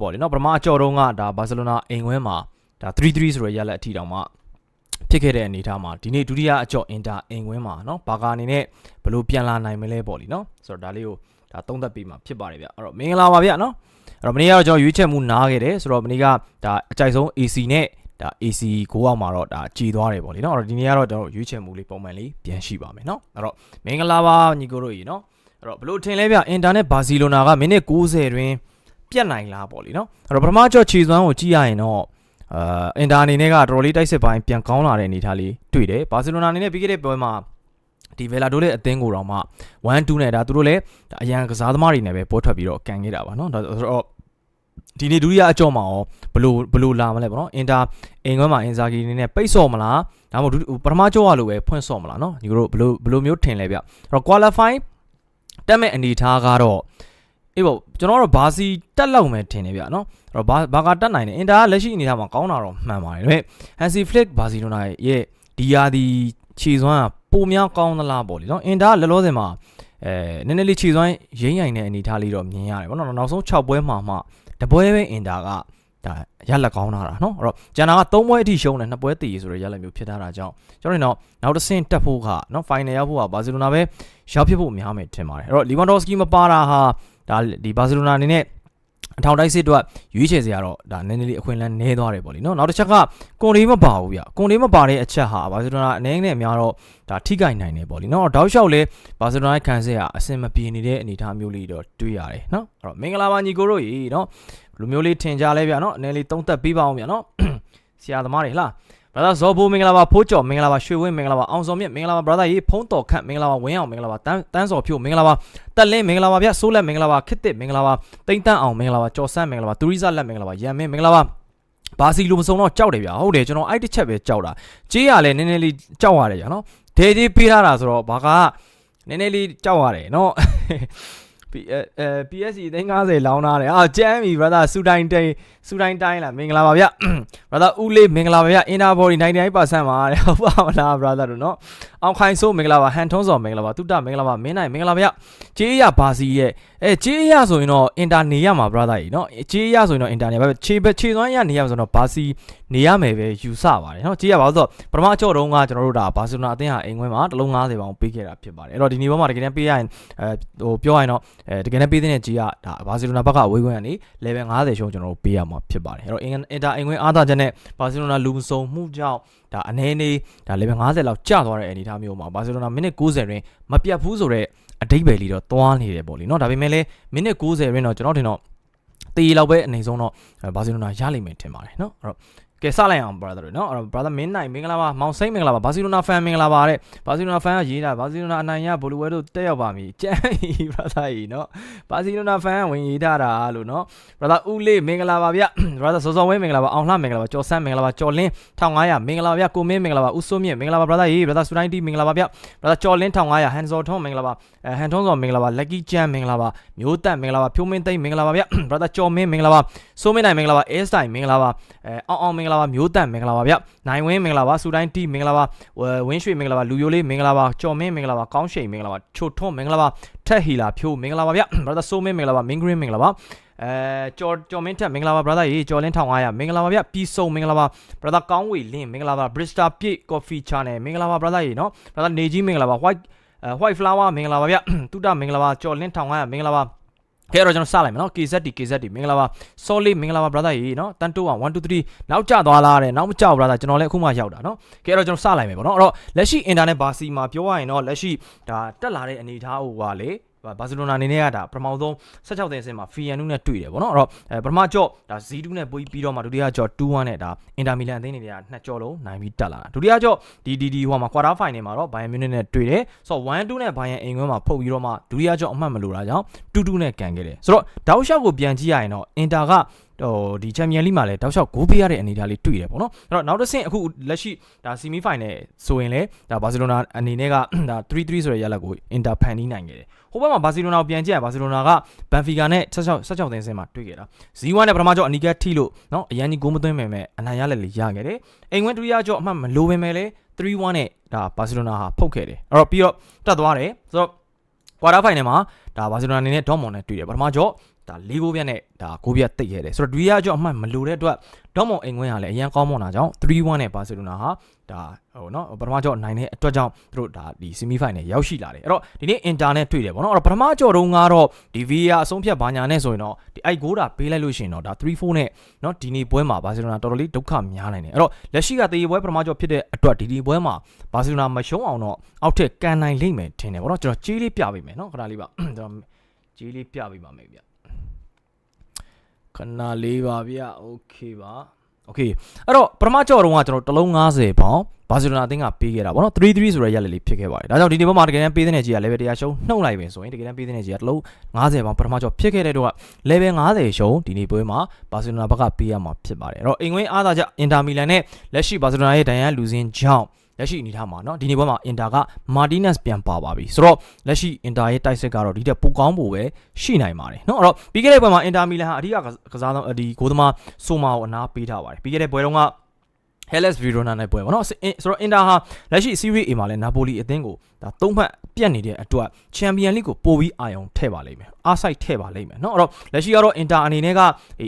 ပေါ့လေနော်ပထမအကြော်တုံးကဒါဘာစီလိုနာအိမ်ဝဲမှာဒါ3-3ဆိုရရလက်အထိတောင်မှဖြစ်ခဲ့တဲ့အနေအထားမှာဒီနေ့ဒုတိယအကြော်အင်တာအိမ်ဝဲမှာနော်ဘာကာအနေနဲ့ဘယ်လိုပြန်လာနိုင်မလဲပေါ့လီနော်ဆိုတော့ဒါလေးကိုဒါသုံးသပ်ပြီးမှဖြစ်ပါတယ်ဗျအဲ့တော့မင်္ဂလာပါဗျနော်အဲ့တော့မနေ့ကတော့ကျွန်တော်ရွေးချက်မှုနားခဲ့တယ်ဆိုတော့မနေ့ကဒါအကြိုက်ဆုံး AC နဲ့ဒါ AC ကိုအောင်မှာတော့ဒါကြည်သွားတယ်ပေါ့လीနော်အဲ့တော့ဒီနေ့ကတော့ကျွန်တော်ရွေးချက်မှုလေးပုံမှန်လေးပြန်ရှိပါမယ်နော်အဲ့တော့မင်္ဂလာပါညီကိုတို့ကြီးနော်အဲ့တော့ဘလို့ထင်လဲဗျအင်တာနက်ဘာစီလိုနာကမိနစ်60တွင် ပြက်နိုင်လားပေါ့လေနော်အဲ့တော့ပထမကြော့ခြေစွမ်းကိုကြည့်ရရင်တော့အာအင်တာအနေနဲ့ကတော်တော်လေးတိုက်စစ်ပိုင်းပြန်ကောင်းလာတဲ့အနေအထားလေးတွေ့တယ်ဘာစီလိုနာအနေနဲ့ပြီးခဲ့တဲ့ပွဲမှာဒီဗီလာဒိုလေးအသင်းကိုတော့မှ1 2နဲ့ဒါသူတို့လည်းအရန်ကစားသမားတွေနဲ့ပဲပေါ်ထွက်ပြီးတော့ကန်ခဲ့တာပါနော်ဒါဆိုတော့ဒီနေ့ဒုတိယအကြော့မှာရောဘလို့ဘလို့လာမလဲပေါ့နော်အင်တာအင်ကွမ်းမှာအင်ဇာဂီနေနဲ့ပိတ်ဆော့မလားဒါမှမဟုတ်ပထမကြော့ရလို့ပဲဖွင့်ဆော့မလားနော်ညီတို့ဘလို့ဘလို့မျိုးထင်လဲဗျအဲ့တော့ qualify တက်မဲ့အနေထားကတော့ အေးပေါ့ကျွန်တော်ကတော့ဘာစီတက်လောက်မယ်ထင်တယ်ဗျနော်အဲ့တော့ဘာဘာကတက်နိုင်တယ်အင်တာကလက်ရှိအနေအထားမှာကောင်းတာတော့မှန်ပါတယ်ဒါပေမဲ့ Hansi Flick ဘာစီလိုနာရဲ့ဒီယာဒီခြေစွမ်းကပိုများကောင်းသလားပေါ့လေနော်အင်တာကလောလောဆယ်မှာအဲနည်းနည်းလေးခြေစွမ်းရင်းရိုင်တဲ့အနေအထားလေးတော့မြင်ရတယ်ပေါ့နော်နောက်ဆုံး6ပွဲမှာမှတပွဲပဲအင်တာကဒါရလက်ကောင်းတာနော်အဲ့တော့ဂျန်နာက3ပွဲအထိရှုံးတယ်2ပွဲတည်ရေဆိုတော့ရလက်မျိုးဖြစ်ထားတာကြောင့်ကျွန်တော်တို့နောက်နောက်တစ်ဆင့်တက်ဖို့ကနော် final ရောက်ဖို့ကဘာစီလိုနာပဲရောက်ဖြစ်ဖို့များမယ်ထင်ပါတယ်အဲ့တော့လီဗန်ဒေါစကီမပါတာဟာ ဒါဒီဘာစီလိုနာအနေနဲ့အထောင်တိုက်စစ်အတွက်ရွေးချယ်စရာတော့ဒါနည်းနည်းလေးအခွင့်အလမ်းနည်းသွားတယ်ပေါ့လေနော်နောက်တစ်ချက်ကကွန်လေးမပါဘူးဗျကွန်လေးမပါတဲ့အချက်ဟာဘာစီလိုနာအနေနဲ့အများတော့ဒါထိခိုက်နိုင်တယ်ပေါ့လေနော်တောက်လျှောက်လဲဘာစီလိုနာရဲ့ခံစစ်ဟာအဆင်မပြေနေတဲ့အနေအထားမျိုးလေးတော့တွေ့ရတယ်နော်အဲ့တော့မင်္ဂလာပါညီကိုတို့ရေနော်ဘယ်လိုမျိုးလေးထင်ကြလဲဗျနော်အနေလေးသုံးသက်ပေးပါအောင်ဗျနော်ဆရာသမားတွေဟလား ဘရာဇာဇော်ဘူမင်္ဂလာပါဖိုးကျော်မင်္ဂလာပါရွှေဝင်းမင်္ဂလာပါအောင်စောမြင့်မင်္ဂလာပါဘရာဇာရေးဖုံးတော်ခန့်မင်္ဂလာပါဝင်းအောင်မင်္ဂလာပါတန်းတန်းစော်ဖြိုမင်္ဂလာပါတက်လင်းမင်္ဂလာပါဗျဆိုးလက်မင်္ဂလာပါခစ်တစ်မင်္ဂလာပါတိမ့်တန်းအောင်မင်္ဂလာပါကျော်ဆန်းမင်္ဂလာပါတူရီဇာလက်မင်္ဂလာပါရန်မင်းမင်္ဂလာပါဘာစီလိုမစုံတော့ကြောက်တယ်ဗျဟုတ်တယ်ကျွန်တော်အဲ့တစ်ချက်ပဲကြောက်တာကြေးရလဲနည်းနည်းလေးကြောက်ရတယ်ဗျနော်ဒေဒီပေးထားတာဆိုတော့ဘာကနည်းနည်းလေးကြောက်ရတယ်နော် P အဲအဲ PSC အသိန်း90လောင်းထားတယ်အာကျမ်းပြီ brother စူတိုင်းတိုင်းစူတိုင်းတိုင်းလားမင်္ဂလာပါဗျ brother ဦးလေးမင်္ဂလာပါဗျ inner body 99%ပါတဲ့ဟုတ်ပါမလား brother တို့နော် အောင်ခိုင်ဆိုးမင်္ဂလာပါဟန်ထုံးစော်မင်္ဂလာပါတုတ္တမင်္ဂလာပါမင်းနိုင်မင်္ဂလာပါဗျကြေးရဘာစီရဲ့အဲကြေးရဆိုရင်တော့ inter နေရမှာ brother ကြီးနော်ကြေးရဆိုရင်တော့ inter နေပါခြေခြေသွမ်းရနေရမှာဆိုတော့ဘာစီနေရမယ်ပဲယူဆပါတယ်နော်ကြေးရပါဆိုတော့ပထမအကြော့တုန်းကကျွန်တော်တို့ဒါဘာစီလိုနာအသင်းဟာအိမ်ခွဲမှာတစ်လုံး90ပေါင်ပေးခဲ့တာဖြစ်ပါတယ်အဲ့တော့ဒီနေ့ဘောမှာတကယ်တမ်းပေးရရင်အဲဟိုပြောရရင်တော့အဲတကယ်တမ်းပေးတဲ့ကြေးရဒါဘာစီလိုနာဘက်ကဝေးခွင့်ကနေ level 90ရှုံးကျွန်တော်တို့ပေးရမှာဖြစ်ပါတယ်အဲ့တော့ inter အိမ်ခွဲအားသာချက်နဲ့ဘာစီလိုနာလူမစုံမှုကြောင့်ဒါအနေနေဒါ level 90လောက်ကျသွားတဲ့အနေအထားမျိုးမှာဘာစီလိုနာမိနစ်90တွင်မပြတ်ဘူးဆိုတော့အတိတ်ပဲလီတော့သွားနေတယ်ပေါ့လीเนาะဒါပေမဲ့လည်းမိနစ်90တွင်တော့ကျွန်တော်ထင်တော့တေးလောက်ပဲအနေဆုံးတော့ဘာစီလိုနာရလိမ့်မယ်ထင်ပါတယ်เนาะအဲ့တော့ ကဲစလိုက်အောင် brother တို့နော်အဲ့တော့ brother မင်းနိုင်မင်္ဂလာပါမောင်စိမ့်မင်္ဂလာပါဘာစီလိုနာ fan မင်္ဂလာပါတဲ့ဘာစီလိုနာ fan ကရေးတာဘာစီလိုနာအနိုင်ရဘိုလိုဝဲတို့တက်ရောက်ပါမည်ကြမ်းဤ brother ဤနော်ဘာစီလိုနာ fan ကဝင်ရေးထားတာလို့နော် brother ဦးလေးမင်္ဂလာပါဗျ brother စောစောဝဲမင်္ဂလာပါအောင်လှမင်္ဂလာပါကျော်ဆန်းမင်္ဂလာပါကျော်လင်း1500မင်္ဂလာပါဗျကိုမင်းမင်္ဂလာပါဦးစိုးမြင့်မင်္ဂလာပါ brother ရေး brother စူတိုင်းတီမင်္ဂလာပါဗျ brother ကျော်လင်း1500 hands on ထုံးမင်္ဂလာပါ ဟန်ထွန်းစော်မင်္ဂလာပါ lucky ကျန်းမင်္ဂလာပါမျိုးတက်မင်္ဂလာပါဖြိုးမင်းသိမ့်မင်္ဂလာပါဗျ brother ကျော်မင်းမင်္ဂလာပါစိုးမင်းနိုင်မင်္ဂလာပါ air style မင်္ဂလာပါအဲအောင်အောင်မင်္ဂလာပါမျိုးတက်မင်္ဂလာပါဗျနိုင်ဝင်းမင်္ဂလာပါစူတိုင်းတီမင်္ဂလာပါဝင်းရွှေမင်္ဂလာပါလူယိုလေးမင်္ဂလာပါကျော်မင်းမင်္ဂလာပါကောင်းရှိန်မင်္ဂလာပါချိုထွန်းမင်္ဂလာပါထက်ဟီလာဖြိုးမင်္ဂလာပါဗျ brother စိုးမင်းမင်္ဂလာပါမင်းဂရင်းမင်္ဂလာပါအဲကျော်ကျော်မင်းထက်မင်္ဂလာပါ brother ရေကျော်လင်း1500မင်္ဂလာပါဗျပြီးဆုံးမင်္ဂလာပါ brother ကောင်းဝေလင်းမင်္ဂလာပါ Brista ပြည့် coffee channel မင်္ဂလာပါ brother ရေနော် brother နေကြီးမင်္ဂလာပါ white အဲ white flower မင်္ဂလာပါဗျတုတမင်္ဂလာပါကျော်လင်း1500မင်္ဂလာပါကဲတော့ကျွန်တော်စလိုက်မယ်နော် KZD KZD မင်္ဂလာပါ solid မင်္ဂလာပါ brother ရေနော်တန်တိုး1 1 2 3နောက်ကျသွားလားတဲ့နောက်မကြောက် brother ကျွန်တော်လည်းအခုမှရောက်တာနော်ကဲတော့ကျွန်တော်စလိုက်မယ်ပေါ့နော်အဲ့တော့လက်ရှိ internet ဘာစီမှာပြောရရင်တော့လက်ရှိဒါတက်လာတဲ့အနေအထားဟိုကလေ ဘာစီလိုနာအနေနဲ့ကဒါပထမဆုံး16သိန်းစင်မှာဖီယန်နုနဲ့တွေ့တယ်ပေါ့နော်အဲ့တော့အဲပထမကြော့ဒါ Z2 နဲ့ပိုးပြီးတော့မှဒုတိယကြော့2-1နဲ့ဒါအင်တာမီလန်အသင်းတွေကနှစ်ကြော့လုံးနိုင်ပြီးတက်လာတာဒုတိယကြော့ဒီဒီဒီဟိုမှာ quarter final မှာတော့ဘိုင်ယန်မြူနစ်နဲ့တွေ့တယ်ဆိုတော့1-2နဲ့ဘိုင်ယန်အိမ်ခွဲမှာဖုတ်ပြီးတော့မှဒုတိယကြော့အမှတ်မလို့တာကြောင့်2-2နဲ့ကန်ခဲ့တယ်ဆိုတော့တောက်လျှောက်ကိုပြန်ကြည့်ရရင်တော့အင်တာက ဟိုဒီချန်ပီယံလိမှာလည်းတောက်လျှောက်ဂိုးပေးရတဲ့အနေအထားလေးတွေ့တယ်ပေါ့နော်အဲ့တော့နောက်တစ်ဆင့်အခုလက်ရှိဒါဆီမီဖိုင်နယ်ဆိုရင်လေဒါဘာစီလိုနာအနေနဲ့ကဒါ3-3ဆိုတဲ့ရလဒ်ကိုအင်တာဖန်နီးနိုင်ခဲ့တယ်ဟိုဘက်မှာဘာစီလိုနာကိုပြန်ကြည့်ရဘာစီလိုနာကဘန်ဖီကာနဲ့16 16သိန်းစင်မှာတွေ့ခဲ့တာဇီဝါနဲ့ပထမကြော့အနီကက်ထိလို့နော်အရန်ကြီးဂိုးမသွင်းပေမဲ့အနိုင်ရလက်လေးရခဲ့တယ်အိမ်ဝင်းဒုတိယကြော့အမှတ်မလိုပေမဲ့လေ3-1နဲ့ဒါဘာစီလိုနာဟာဖုတ်ခဲ့တယ်အဲ့တော့ပြီးတော့တက်သွားတယ်ဆိုတော့ quarter final မှာဒါဘာစီလိုနာအနေနဲ့ဒေါ့မွန်နဲ့တွေ့တယ်ပထမကြော့ ဒါ၄ဂိုးပြတ်နဲ့ဒါဂိုးပြတ်တိတ်ခဲ့တယ်ဆိုတော့ဒူရီယာအကြောင်းအမှတ်မလိုတဲ့အတွက်ဒေါ့မွန်အိမ်ခွင်းကလည်းအရင်ကောင်းမွန်တာကြောင့်3-1နဲ့ဘာစီလိုနာဟာဒါဟိုနော်ပထမကြော့နိုင်တဲ့အတွက်ကြောင့်သူတို့ဒါဒီဆီမီဖိုင်နယ်ရောက်ရှိလာတယ်အဲ့တော့ဒီနေ့အင်တာနဲ့တွေ့တယ်ပေါ့နော်အဲ့တော့ပထမကြော့တုန်းကတော့ဒီ VAR အဆုံးဖြတ်ဘာညာနဲ့ဆိုရင်တော့ဒီအိုက်ဂိုးတာပေးလိုက်လို့ရှိရင်တော့ဒါ3-4နဲ့နော်ဒီနေ့ပွဲမှာဘာစီလိုနာတော်တော်လေးဒုက္ခများနိုင်တယ်အဲ့တော့လက်ရှိကတေးပွဲပထမကြော့ဖြစ်တဲ့အတွက်ဒီဒီပွဲမှာဘာစီလိုနာမရှုံးအောင်တော့အောက်ထက်ကန်နိုင်လိမ့်မယ်ထင်တယ်ပေါ့နော်ကျွန်တော်ကြေးလေးပြပေးမယ်နော်ခဏလေးပါကျွန်တော်ကြေးလေးပြပေးပါမယ်ဗျ ခဏလေးပါဗျโอเคပါโอเคအဲ့တော့ပထမကြော့တုန်းကကျွန်တော်တစ်လုံး90ပေါင်ဘာစီလိုနာအသင်းကပေးခဲ့တာပေါ့နော်3-3ဆိုရရက်လက်လေးဖြစ်ခဲ့ပါတယ်ဒါကြောင့်ဒီဒီဘက်မှာတကယ်တမ်းပေးတဲ့ကြီးက level 100ရှုံးနှုတ်လိုက်ပြီဆိုရင်တကယ်တမ်းပေးတဲ့ကြီးကတစ်လုံး90ပေါင်ပထမကြော့ဖြစ်ခဲ့တဲ့တော့ level 90ရှုံးဒီနေ့ပွဲမှာဘာစီလိုနာဘက်ကပေးရမှာဖြစ်ပါတယ်အဲ့တော့အင်္ဂွင်းအားသာချက်အင်တာမီလန်နဲ့လက်ရှိဘာစီလိုနာရဲ့ဒိုင်ယန်လူစင်းကြောင့် လက်ရှိအနေထားမှာเนาะဒီနေ့ပွဲမှာအင်တာကမာတီနက်စ်ပြန်ပါပါပြီဆိုတော့လက်ရှိအင်တာရဲ့တိုက်စစ်ကတော့ဒီတက်ပိုကောင်းဖို့ပဲရှိနိုင်ပါတယ်เนาะအဲ့တော့ပြီးခဲ့တဲ့ပွဲမှာအင်တာမီလန်ဟာအဓိကကစားသောဒီဂိုးသမားဆိုမာကိုအနာပေးထားပါတယ်ပြီးခဲ့တဲ့ပွဲတုန်းက Hellas Verona နဲ့ပွဲပေါ့နော်ဆိုတော့ Inter ဟာလက်ရှိ Serie A မှာလည်း Napoli အသင်းကိုဒါသုံးဖက်ပြတ်နေတဲ့အတွက် Champions League ကိုပို့ပြီးအာရုံထည့်ပါလိမ့်မယ်အားစိုက်ထည့်ပါလိမ့်မယ်เนาะအဲ့တော့လက်ရှိကတော့ Inter အနေနဲ့က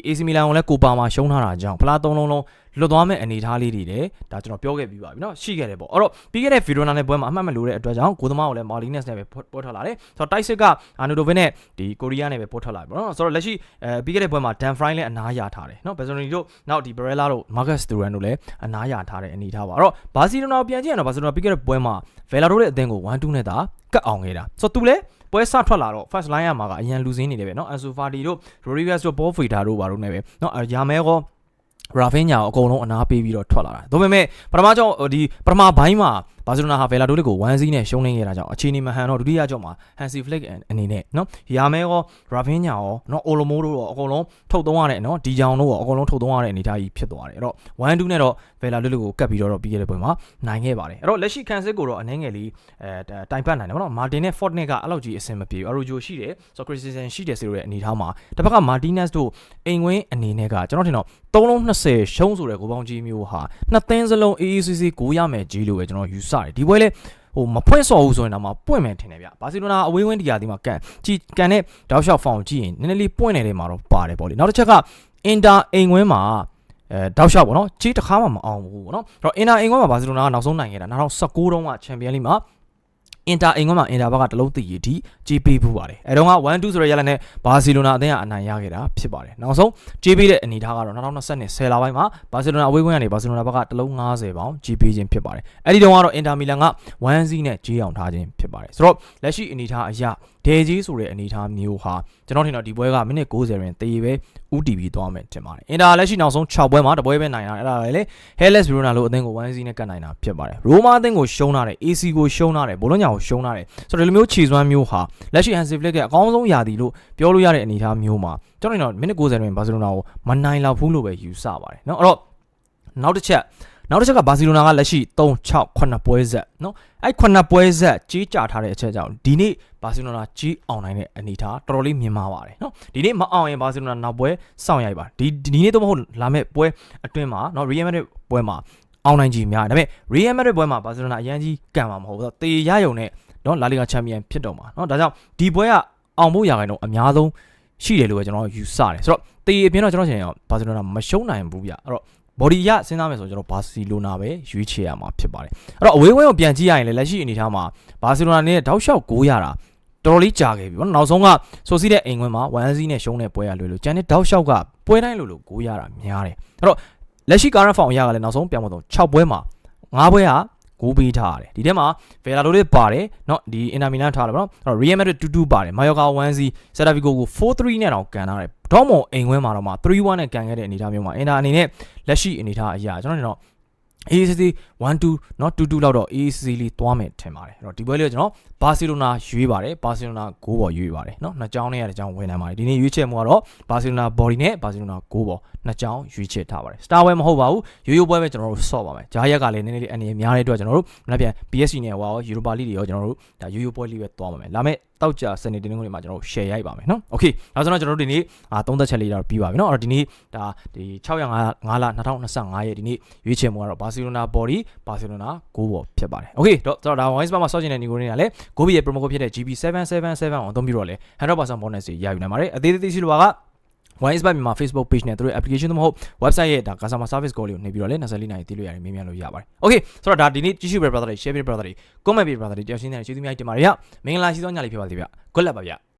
AC Milan ကိုလည်းကိုပါမှာရှုံးထားတာကြောင့်ဖလားသုံးလုံးလုံး လွတ်သွားမဲ့အနေအထားလေးတွေတဲ့ဒါကျွန်တော်ပြောခဲ့ပြီးပါပြီเนาะရှိခဲ့တယ်ပေါ့အဲ့တော့ပြီးခဲ့တဲ့ Verona နဲ့ပွဲမှာအမှတ်မလို့တဲ့အတွက်ကြောင့်ကိုသမားကိုလည်း Martinez နဲ့ပဲပေါ်ထွက်လာတယ်ဆိုတော့တိုက်စစ်က Arnautovic နဲ့ဒီကိုရီးယားနဲ့ပဲပေါ်ထွက်လာပြီပေါ့နော်ဆိုတော့လက်ရှိအဲပြီးခဲ့တဲ့ပွဲမှာ Dan Fry လည်းအနားရထားတယ်เนาะ Bezzoni တို့နောက်ဒီ Barella တို့ Marcus Thuram တို့လည်းအနားရထားတဲ့အနေအထားပါအဲ့တော့ဘာစီလိုနာကိုပြန်ကြည့်ရင်တော့ဘာစီလိုနာပြီးခဲ့တဲ့ပွဲမှာ Vela တို့ရဲ့အသင်းကို1-2နဲ့သာကတ်အောင်ခဲ့တာဆိုတော့သူလည်းပွဲစထွက်လာတော့ first line ရမှာကအရန်လူစင်းနေတယ်ပဲเนาะ Ansu Fati တို့ Rodriguez တို့ Paul Feder တို့ဘာတို့နဲ့ပဲเนาะရာမဲကော ရာဖင်းညာကိုအကုန်လုံးအနာပေးပြီးတော့ထွက်လာတာဒါပေမဲ့ပထမကြောင့်ဒီပထမဘိုင်းမှာ ဘာစီလိုနာဟာဗယ်လာဒိုလစ်ကို1 0နဲ့ရှုံးနေခဲ့တာကြောင့်အခြေအနေမဟန်တော့ဒုတိယကြောင့်မှာဟန်စီဖလစ်အနေနဲ့နော်ရာမဲရောရာဖင်းညာရောနော်အိုလိုမိုတို့ရောအကုန်လုံးထုတ်သုံးရတဲ့နော်ဒီကြောင်တို့ရောအကုန်လုံးထုတ်သုံးရတဲ့အနေအထားကြီးဖြစ်သွားတယ်အဲ့တော့1 2နဲ့တော့ဗယ်လာဒိုလစ်ကိုကတ်ပြီးတော့ပြီးခဲ့တဲ့ပွဲမှာနိုင်ခဲ့ပါတယ်အဲ့တော့လက်ရှိခန်စစ်ကိုတော့အနှဲငယ်လေးအဲတိုင်ပတ်နိုင်တယ်ဗောနော်မာတင်နဲ့ Fort နဲ့ကအဲ့လောက်ကြီးအဆင်မပြေဘူးအရိုဂျိုရှိတယ်ဆိုတော့ Christensen ရှိတယ်ဆိုတဲ့အနေအထားမှာတစ်ဖက်က Martinez တို့အိမ်ဝင်းအနေနဲ့ကကျွန်တော်ထင်တော့3လုံး20ရှုံးဆိုတဲ့ကိုပေါင်းကြီးမျိုးဟာနှစ်သင်းစလုံး AACC ကိုရမယ်ကြီးလို့ပဲကျွန်တော်ယူဆတယ်ဒီပွဲလဲဟိုမဖွင့်စော်ဘူးဆိုရင်တော့မပွင့်မယ်ထင်တယ်ဗျဘာစီလိုနာအဝေးဝင်းဒီယာဒီမှာကန်ကြည်ကန်တဲ့တောက်လျှောက်ဖောင်ကြည့်ရင်နည်းနည်းလေးပွင့်နေတဲ့မှာတော့ပါတယ်ပေါ့လေနောက်တစ်ချက်ကအင်တာအိမ်ဝင်းမှာအဲတောက်လျှောက်ပေါ့နော်ကြီးတစ်ခါမှမအောင်ဘူးပေါ့နော်အဲ့တော့အင်တာအိမ်ဝင်းမှာဘာစီလိုနာကနောက်ဆုံးနိုင်ခဲ့တာ2019တုန်းကချန်ပီယံလိမှာ အင်တာအိမ်ဝင်းမှာအင်တာဘက်ကတလုံးတည်ရည်ထိကြီးပေးဖို့ပါတယ်အဲတော့က1 2ဆိုတဲ့ရလနဲ့ဘာစီလိုနာအသင်းကအနိုင်ရခဲ့တာဖြစ်ပါတယ်နောက်ဆုံးကြီးပေးတဲ့အနေအထားကတော့2020နဲ့10လပိုင်းမှာဘာစီလိုနာအဝေးကွင်းကနေဘာစီလိုနာဘက်ကတလုံး90ပေါင်ကြီးပေးခြင်းဖြစ်ပါတယ်အဲ့ဒီတုန်းကတော့အင်တာမီလန်က1 0နဲ့ကြီးအောင်ထားခြင်းဖြစ်ပါတယ်ဆိုတော့လက်ရှိအနေအထားအရဒေကြီးဆိုတဲ့အနေအထားမျိုးဟာ ကျွန်တော်ထင်တော့ဒီပွဲကမိနစ်90ရင်တည်ပဲဥတီပြီးသွားမယ်ထင်ပါတယ်အင်တာလက်ရှိနောက်ဆုံး6ပွဲမှာတပွဲပဲနိုင်တာအဲ့ဒါလည်းလေ Hellas Verona လို့အသင်းကို1 0နဲ့ကတ်နိုင်တာဖြစ်ပါတယ်ရိုမာအသင်းကိုရှုံးထားတယ် AC ကိုရှုံးထားတယ်ဘောလုံးညာကိုရှုံးထားတယ်ဆိုတော့ဒီလိုမျိုးခြေစွမ်းမျိုးဟာလက်ရှိ Hansi Flick ရဲ့အကောင်းဆုံးယာတီလို့ပြောလို့ရတဲ့အနေအထားမျိုးမှာကျွန်တော်ထင်တော့မိနစ်90တွင်ဘာစီလိုနာကိုမနိုင်လောက်ဘူးလို့ပဲယူဆပါတယ်เนาะအဲ့တော့နောက်တစ်ချက် နောက်တစ်ချက်ကဘာစီလိုနာကလက်ရှိ3 6 9ပွဲဆက်เนาะအဲ့9ပွဲဆက်ကြီးကြထားတဲ့အချက်ကြောင့်ဒီနေ့ဘာစီလိုနာကြီးအောင်နိုင်တဲ့အနေအထားတော်တော်လေးမြင်မာပါတယ်เนาะဒီနေ့မအောင်ရင်ဘာစီလိုနာနောက်ပွဲစောင့်ရိုက်ပါဒီဒီနေ့တော့မဟုတ်လာမဲ့ပွဲအတွင်းမှာเนาะ Real Madrid ပွဲမှာအောင်နိုင်ကြီးများတယ်ဒါပေမဲ့ Real Madrid ပွဲမှာဘာစီလိုနာအရန်ကြီးကံမှာမဟုတ်ဘူးတေရယုံနဲ့เนาะလာလီဂါချန်ပီယံဖြစ်တော့မှာเนาะဒါကြောင့်ဒီပွဲကအောင်ဖို့ရခိုင်တော့အများဆုံးရှိတယ်လို့ပဲကျွန်တော်ယူဆတယ်ဆိုတော့တေအပြင်တော့ကျွန်တော်ထင်ရင်ဘာစီလိုနာမရှုံးနိုင်ဘူးဗျအဲ့တော့ body ရစဉ်းစားမယ်ဆိုရင်ကျွန်တော်ဘာစီလိုနာပဲရွေးချယ်ရမှာဖြစ်ပါတယ်အဲ့တော့အဝေးဝဲကိုပြန်ကြည့်ရရင်လည်းလက်ရှိအနေအထားမှာဘာစီလိုနာနဲ့တောက်လျှောက်9ရတာတော်တော်လေးကြာခဲ့ပြီပေါ့နော်နောက်ဆုံးကဆိုစီတဲ့အိမ်ခွင်းမှာ1စီနဲ့ရှုံးတဲ့ပွဲရလွယ်လို့ကျန်တဲ့တောက်လျှောက်ကပွဲတိုင်းလို့လို့9ရတာများတယ်အဲ့တော့လက်ရှိ current form ရကလည်းနောက်ဆုံးပြောင်းမတော့6ပွဲမှာ9ပွဲက ကိုပေးထားရတယ်ဒီထဲမှာ Vela တို့လေးပါတယ်เนาะဒီ Inter Milan ထားတယ်ပေါ့နော်အဲ့တော့ Real Madrid 2-2ပါတယ် Mallorca 1-0 Celta Vigo ကို4-3နဲ့တောင်ကန်ထားတယ်ဒေါမွန်အိမ်ခွင်းမှာတော့မှ3-1နဲ့ကန်ခဲ့တဲ့အနေအထားမျိုးမှာ Inter အနေနဲ့လက်ရှိအနေအထားအရာကျွန်တော်တို့တော့ ACC 1-2เนาะ2-2လောက်တော့ ACC လေးသွားမယ်ထင်ပါတယ်အဲ့တော့ဒီပွဲလေးကကျွန်တော်ဘာစီလိုနာရွေးပါတယ်ဘာစီလိုနာ6ပေါ်ရွေးပါတယ်เนาะနှစ်ကြောင်းနဲ့ရတဲ့ကြောင်းဝင်နိုင်ပါတယ်ဒီနေ့ရွေးချယ်မှုကတော့ဘာစီလိုနာ body နဲ့ဘာစီလိုနာ6ပေါ်နှစ်ကြောင်းရွေးချယ်ထားပါတယ် Star Way မဟုတ်ပါဘူးရိုးရိုးပွဲပဲကျွန်တော်တို့ဆော့ပါမယ်ဂျားရက်ကလည်းနည်းနည်းလေးအနေများတဲ့အတွက်ကျွန်တော်တို့မနေ့ပြန် PSG နဲ့ဟောရော Europa League တွေရောကျွန်တော်တို့ဒါရိုးရိုးပွဲလေးပဲသွားပါမယ်လာမယ့် တောက်ကြစနေတင်းငွေမှာကျွန်တော်တို့ share ရိုက်ပါမယ်နော် okay နောက်ဆုံးတော့ကျွန်တော်တို့ဒီနေ့အာသုံးသက်ချက်လေးတော့ပြီးပါပြီနော်အဲ့တော့ဒီနေ့ဒါဒီ605 5လ2025ရဲ့ဒီနေ့ရွေးချယ်မှုကတော့ဘာစီလိုနာ body ဘာစီလိုနာ6ပေါ်ဖြစ်ပါတယ် okay တော့ကျွန်တော်ဒါ voice bar မှာစောကျင်တဲ့ညီကိုတွေကလည်း gobi ရဲ့ promo code ဖြစ်တဲ့ GB777 ကိုအသုံးပြုတော့လေ100% bonus တွေရယူနိုင်ပါတယ်အသေးသေးစီလိုပါက Wise by မြန်မာ Facebook page နဲ့သူတို့ application တို့မဟုတ် website ရဲ့ဒါ customer service call လေးကိုနေပြီးတော့လေ24နာရီတည်လို့ရတယ်မေးမြန်းလို့ရပါတယ်။ Okay ဆိုတော့ဒါဒီနေ့ကြည့်ရှုပဲ brother တွေ share ပဲ brother တွေ comment ပဲ brother တွေတယောက်ချင်းနဲ့ကျေးဇူးများတင်ပါတယ်ဗျ။မင်္ဂလာရှိသောညလေးဖြစ်ပါစေဗျ။ Good luck ပါဗျ။